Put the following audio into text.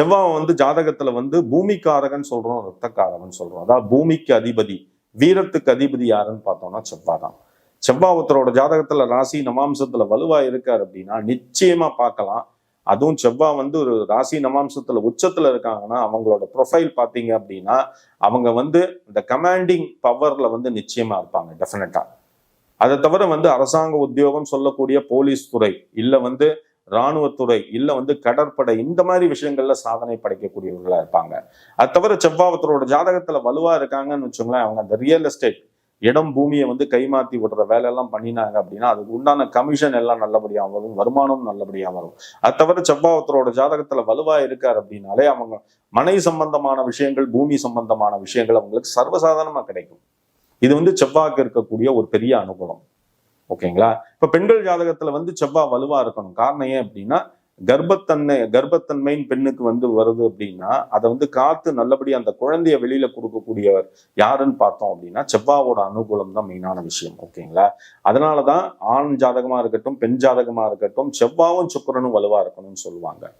செவ்வாய் வந்து ஜாதகத்துல வந்து பூமிக்காரகன் சொல்றோம் ரத்தக்காரகன் சொல்றோம். அதாவது பூமிக்கு அதிபதி வீரத்துக்கு அதிபதி யாருன்னு பார்த்தோம்னா செவ்வாதான் செவ்வாய் ஒருத்தரோட ஜாதகத்துல ராசி நமாம்சத்துல வலுவா இருக்காரு அப்படின்னா நிச்சயமா பார்க்கலாம். அதுவும் செவ்வாய் வந்து ஒரு ராசி நமாம்சத்துல உச்சத்துல இருக்காங்கன்னா அவங்களோட ப்ரொஃபைல் பாத்தீங்க அப்படின்னா அவங்க வந்து இந்த கமாண்டிங் பவர்ல வந்து நிச்சயமா இருப்பாங்க டெஃபினட்டா அதை தவிர வந்து அரசாங்க உத்தியோகம் சொல்லக்கூடிய போலீஸ் துறை இல்ல வந்து இராணுவத்துறை இல்லை வந்து கடற்படை இந்த மாதிரி விஷயங்கள்ல சாதனை படைக்கக்கூடியவர்களா இருப்பாங்க. அது தவிர செவ்வாவத்தரோட ஜாதகத்துல வலுவா இருக்காங்கன்னு வச்சுங்களேன் அவங்க அந்த ரியல் எஸ்டேட் இடம் பூமியை வந்து கைமாத்தி விடுற வேலையெல்லாம் பண்ணினாங்க அப்படின்னா அதுக்கு உண்டான கமிஷன் எல்லாம் நல்லபடியாக வரும் வருமானம் நல்லபடியாக வரும். அது தவிர செவ்வாவத்தரோட ஜாதகத்துல வலுவா இருக்கார் அப்படின்னாலே அவங்க மனை சம்பந்தமான விஷயங்கள் பூமி சம்பந்தமான விஷயங்கள் அவங்களுக்கு சர்வசாதாரணமாக கிடைக்கும். இது வந்து செவ்வாய்க்கு இருக்கக்கூடிய ஒரு பெரிய அனுகூலம். ஓகேங்களா? இப்ப பெண்கள் ஜாதகத்துல வந்து செவ்வாய் வலுவா இருக்கணும். காரணம் ஏன் அப்படின்னா கர்ப்பத்தன்மை கர்ப்பத்தன்மையின் பெண்ணுக்கு வந்து வருது அப்படின்னா அதை வந்து காத்து நல்லபடி அந்த குழந்தைய வெளியில கொடுக்கக்கூடியவர் யாருன்னு பார்த்தோம் அப்படின்னா செவ்வாவோட அனுகூலம் தான் மெயினான விஷயம். ஓகேங்களா? அதனாலதான் ஆண் ஜாதகமா இருக்கட்டும் பெண் ஜாதகமா இருக்கட்டும் செவ்வாவும் சுக்கரனும் வலுவா இருக்கணும்னு சொல்லுவாங்க.